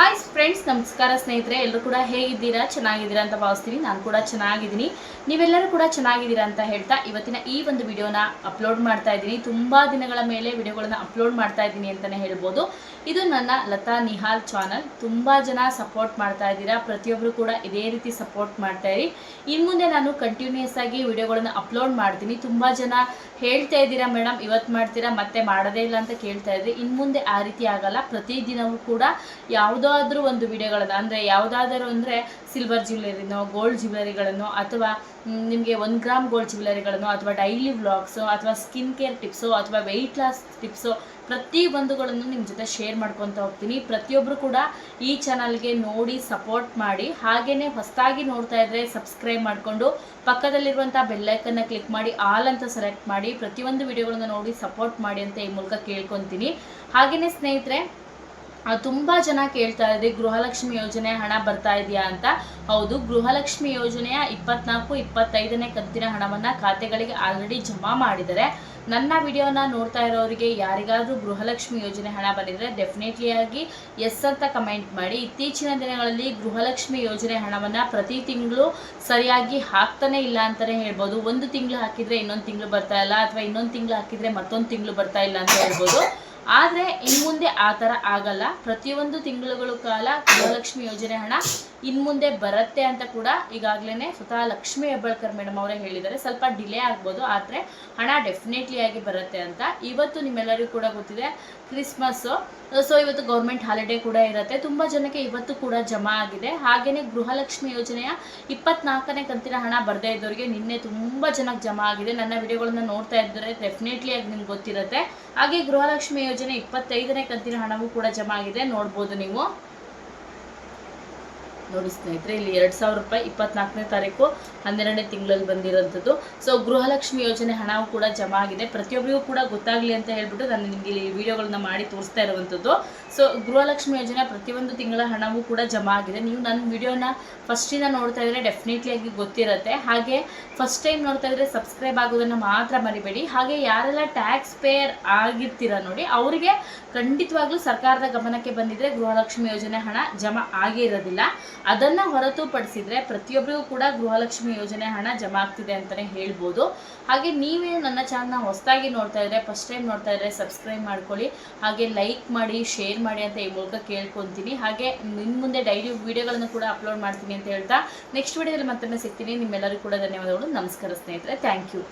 Hi friends ನಮಸ್ಕಾರ ಸ್ನೇಹಿತರೆ, ಎಲ್ಲರೂ ಕೂಡ ಹೇಗಿದ್ದೀರಾ? ಚೆನ್ನಾಗಿದ್ದೀರಾ ಅಂತ ಭಾವಿಸ್ತೀನಿ. ನಾನು ಕೂಡ ಚೆನ್ನಾಗಿದ್ದೀನಿ. ನೀವೆಲ್ಲರೂ ಕೂಡ ಚೆನ್ನಾಗಿದ್ದೀರಾ ಅಂತ ಹೇಳ್ತಾ ಇವತ್ತಿನ ಈ ಒಂದು ವಿಡಿಯೋನ ಅಪ್ಲೋಡ್ ಮಾಡ್ತಾ ಇದ್ದೀನಿ. ತುಂಬ ದಿನಗಳ ಮೇಲೆ ವಿಡಿಯೋಗಳನ್ನ ಅಪ್ಲೋಡ್ ಮಾಡ್ತಾ ಇದ್ದೀನಿ ಅಂತಲೇ ಹೇಳ್ಬೋದು. ಇದು ನನ್ನ ಲತಾ ನಿಹಾಲ್ ಚಾನಲ್ ತುಂಬ ಜನ ಸಪೋರ್ಟ್ ಮಾಡ್ತಾ ಇದ್ದೀರಾ. ಪ್ರತಿಯೊಬ್ಬರು ಕೂಡ ಇದೇ ರೀತಿ ಸಪೋರ್ಟ್ ಮಾಡ್ತಾ ಇರಿ. ಇನ್ನು ಮುಂದೆ ನಾನು ಕಂಟಿನ್ಯೂಸ್ ಆಗಿ ವಿಡಿಯೋಗಳನ್ನ ಅಪ್ಲೋಡ್ ಮಾಡ್ತೀನಿ. ತುಂಬ ಜನ ಹೇಳ್ತಾ ಇದ್ದೀರಾ ಮೇಡಮ್ ಇವತ್ತು ಮಾಡ್ತೀರಾ? ಮತ್ತೆ ಮಾಡೋದೇ ಇಲ್ಲ ಅಂತ ಕೇಳ್ತಾ ಇದ್ರಿ ಇನ್ನು ಮುಂದೆ ಆ ರೀತಿ ಆಗಲ್ಲ. ಪ್ರತಿದಿನವೂ ಕೂಡ ಯಾವುದಾದ್ರೂ ಒಂದು ವಿಡಿಯೋಗಳನ್ನು, ಅಂದರೆ ಯಾವುದಾದರೂ ಅಂದರೆ ಸಿಲ್ವರ್ ಜ್ಯುವೆಲರಿನೋ ಗೋಲ್ಡ್ ಜ್ಯುವೆಲರಿಗಳನ್ನು ಅಥವಾ ನಿಮಗೆ ಒಂದು ಗ್ರಾಮ್ ಗೋಲ್ಡ್ ಜ್ಯುವೆಲರಿಗಳನ್ನು ಅಥವಾ ಡೈಲಿ ವ್ಲಾಗ್ಸು ಅಥವಾ ಸ್ಕಿನ್ ಕೇರ್ ಟಿಪ್ಸು ಅಥವಾ ವೆಯ್ಟ್ ಲಾಸ್ ಟಿಪ್ಸು ಪ್ರತಿ ಒಂದುಗಳನ್ನು ನಿಮ್ಮ ಜೊತೆ ಶೇರ್ ಮಾಡ್ಕೊತಾ ಹೋಗ್ತೀನಿ. ಪ್ರತಿಯೊಬ್ಬರು ಕೂಡ ಈ ಚಾನಲ್ಗೆ ನೋಡಿ ಸಪೋರ್ಟ್ ಮಾಡಿ ಹಾಗೇ ಹೊಸದಾಗಿ ನೋಡ್ತಾ ಇದ್ದರೆ ಸಬ್ಸ್ಕ್ರೈಬ್ ಮಾಡಿಕೊಂಡು ಪಕ್ಕದಲ್ಲಿರುವಂಥ ಬೆಲ್ಲೈಕನ್ನ ಕ್ಲಿಕ್ ಮಾಡಿ ಆಲ್ ಅಂತ ಸೆಲೆಕ್ಟ್ ಮಾಡಿ, ಪ್ರತಿಯೊಂದು ವಿಡಿಯೋಗಳನ್ನು ನೋಡಿ ಸಪೋರ್ಟ್ ಮಾಡಿ ಅಂತ ಈ ಮೂಲಕ ಕೇಳ್ಕೊತೀನಿ. ಹಾಗೆಯೇ ಸ್ನೇಹಿತರೆ ತುಂಬಾ ಜನ ಕೇಳ್ತಾ ಇದ್ದೀವಿ ಗೃಹಲಕ್ಷ್ಮಿ ಯೋಜನೆ ಹಣ ಬರ್ತಾ ಇದೆಯಾ ಅಂತ. ಹೌದು, ಗೃಹಲಕ್ಷ್ಮಿ ಯೋಜನೆಯ ಇಪ್ಪತ್ನಾಲ್ಕು, ಇಪ್ಪತ್ತೈದನೇ ಕಂತಿನ ಹಣವನ್ನು ಖಾತೆಗಳಿಗೆ ಆಲ್ರೆಡಿ ಜಮಾ ಮಾಡಿದರೆ ನನ್ನ ವಿಡಿಯೋನ ನೋಡ್ತಾ ಇರೋರಿಗೆ, ಯಾರಿಗಾದರೂ ಗೃಹಲಕ್ಷ್ಮಿ ಯೋಜನೆ ಹಣ ಬಂದಿದ್ರೆ ಡೆಫಿನೆಟ್ಲಿ ಆಗಿ ಎಸ್ ಅಂತ ಕಮೆಂಟ್ ಮಾಡಿ. ಇತ್ತೀಚಿನ ದಿನಗಳಲ್ಲಿ ಗೃಹಲಕ್ಷ್ಮಿ ಯೋಜನೆ ಹಣವನ್ನು ಪ್ರತಿ ತಿಂಗಳು ಸರಿಯಾಗಿ ಹಾಕ್ತಾನೆ ಇಲ್ಲ ಅಂತಲೇ ಹೇಳ್ಬೋದು. ಒಂದು ತಿಂಗಳು ಹಾಕಿದ್ರೆ ಇನ್ನೊಂದು ತಿಂಗಳು ಬರ್ತಾ ಇಲ್ಲ, ಅಥವಾ ಇನ್ನೊಂದು ತಿಂಗಳು ಹಾಕಿದ್ರೆ ಮತ್ತೊಂದು ತಿಂಗಳು ಬರ್ತಾ ಇಲ್ಲ ಅಂತ ಹೇಳ್ಬೋದು. ಆದರೆ ಇನ್ ಮುಂದೆ ಆ ಥರ ಆಗಲ್ಲ. ಪ್ರತಿಯೊಂದು ತಿಂಗಳುಗಳ ಕಾಲ ಗೃಹಲಕ್ಷ್ಮಿ ಯೋಜನೆ ಹಣ ಇನ್ ಮುಂದೆ ಬರುತ್ತೆ ಅಂತ ಕೂಡ ಈಗಾಗಲೇ ಸ್ವತಃ ಲಕ್ಷ್ಮಿ ಹೆಬ್ಬಾಳ್ಕರ್ ಮೇಡಮ್ ಅವರೇ ಹೇಳಿದ್ದಾರೆ. ಸ್ವಲ್ಪ ಡಿಲೇ ಆಗ್ಬೋದು, ಆದ್ರೆ ಹಣ ಡೆಫಿನೆಟ್ಲಿ ಆಗಿ ಬರುತ್ತೆ ಅಂತ ಇವತ್ತು ನಿಮ್ಮೆಲ್ಲರಿಗೂ ಕೂಡ ಗೊತ್ತಿದೆ ಕ್ರಿಸ್ಮಸ್. ಸೊ, ಇವತ್ತು ಗೌರ್ಮೆಂಟ್ ಹಾಲಿಡೇ ಕೂಡ ಇರುತ್ತೆ. ತುಂಬಾ ಜನಕ್ಕೆ ಇವತ್ತು ಕೂಡ ಜಮಾ ಆಗಿದೆ. ಹಾಗೆಯೇ ಗೃಹಲಕ್ಷ್ಮಿ ಯೋಜನೆಯ ಇಪ್ಪತ್ನಾಲ್ಕನೇ ಕಂತಿನ ಹಣ ಬರದೇ ಇದ್ದವರಿಗೆ ನಿನ್ನೆ ತುಂಬಾ ಜನಕ್ಕೆ ಜಮಾ ಆಗಿದೆ. ನನ್ನ ವಿಡಿಯೋಗಳನ್ನ ನೋಡ್ತಾ ಇದ್ದರೆ ಡೆಫಿನೆಟ್ಲಿ ಆಗಿ ನಿಮ್ಗೆ ಗೊತ್ತಿರುತ್ತೆ. ಹಾಗೆ ಗೃಹಲಕ್ಷ್ಮಿ ಯೋಜನೆ ಇಪ್ಪತ್ತೈದನೇ ಕಂತಿನ ಹಣವೂ ಕೂಡ ಜಮಾ ಆಗಿದೆ. ನೋಡ್ಬೋದು ನೀವು. ನೋಡಿ ಸ್ನೇಹಿತರೆ ಇಲ್ಲಿ ಎರಡು ಸಾವಿರ ರೂಪಾಯಿ ಇಪ್ಪತ್ನಾಲ್ಕನೇ ತಾರೀಕು ಹನ್ನೆರಡನೇ ತಿಂಗಳಲ್ಲಿ ಬಂದಿರೋಂಥದ್ದು. ಸೊ ಗೃಹಲಕ್ಷ್ಮಿ ಯೋಜನೆ ಹಣವು ಕೂಡ ಜಮಾ ಆಗಿದೆ. ಪ್ರತಿಯೊಬ್ಬರಿಗೂ ಕೂಡ ಗೊತ್ತಾಗಲಿ ಅಂತ ಹೇಳ್ಬಿಟ್ಟು ನಾನು ನಿಮಗೆ ಇಲ್ಲಿ ವಿಡಿಯೋಗಳನ್ನ ಮಾಡಿ ತೋರಿಸ್ತಾ ಇರುವಂಥದ್ದು. ಸೊ ಗೃಹಲಕ್ಷ್ಮಿ ಯೋಜನೆ ಪ್ರತಿಯೊಂದು ತಿಂಗಳ ಹಣವೂ ಕೂಡ ಜಮಾ ಆಗಿದೆ. ನೀವು ನನ್ನ ವಿಡಿಯೋನ ಫಸ್ಟಿಂದ ನೋಡ್ತಾ ಇದ್ರೆ ಡೆಫಿನೆಟ್ಲಿ ಆಗಿ ಗೊತ್ತಿರುತ್ತೆ. ಹಾಗೆ ಫಸ್ಟ್ ಟೈಮ್ ನೋಡ್ತಾ ಇದ್ರೆ ಸಬ್ಸ್ಕ್ರೈಬ್ ಆಗೋದನ್ನು ಮಾತ್ರ ಮರಿಬೇಡಿ. ಹಾಗೆ ಯಾರೆಲ್ಲ ಟ್ಯಾಕ್ಸ್ ಪೇಯರ್ ಆಗಿರ್ತೀರ ನೋಡಿ, ಅವರಿಗೆ ಖಂಡಿತವಾಗ್ಲೂ ಸರ್ಕಾರದ ಗಮನಕ್ಕೆ ಬಂದಿದ್ರೆ ಗೃಹಲಕ್ಷ್ಮಿ ಯೋಜನೆ ಹಣ ಜಮಾ ಆಗೇ ಇರೋದಿಲ್ಲ. ಅದನ್ನ ಹೊರತುಪಡಿಸಿದರೆ ಪ್ರತಿಯೊಬ್ಬರಿಗೂ ಕೂಡ ಗೃಹಲಕ್ಷ್ಮಿ ಯೋಜನೆ ಹಣ ಜಮಾ ಆಗ್ತಿದೆ ಅಂತಲೇ ಹೇಳ್ಬೋದು. ಹಾಗೆ ನೀವೇ ನನ್ನ ಚಾನಲ್ನ ಹೊಸದಾಗಿ ನೋಡ್ತಾ ಇದ್ರೆ ಫಸ್ಟ್ ಟೈಮ್ ನೋಡ್ತಾ ಇದ್ರೆ ಸಬ್ಸ್ಕ್ರೈಬ್ ಮಾಡ್ಕೊಳ್ಳಿ. ಹಾಗೆ ಲೈಕ್ ಮಾಡಿ ಶೇರ್ ಮಾಡಿ ಅಂತ ಈ ಮೂಲಕ ಕೇಳ್ಕೊತೀನಿ. ಹಾಗೆ ಇನ್ನು ಮುಂದೆ ಡೈಲಿ ವಿಡಿಯೋಗಳನ್ನು ಕೂಡ ಅಪ್ಲೋಡ್ ಮಾಡ್ತೀನಿ ಅಂತ ಹೇಳ್ತಾ ನೆಕ್ಸ್ಟ್ ವಿಡಿಯೋದಲ್ಲಿ ಮತ್ತೊಮ್ಮೆ ಸಿಗ್ತೀನಿ. ನಿಮ್ಮೆಲ್ಲರಿಗೂ ಕೂಡ ಧನ್ಯವಾದಗಳು. ನಮಸ್ಕಾರ ಸ್ನೇಹಿತರೆ. Thank you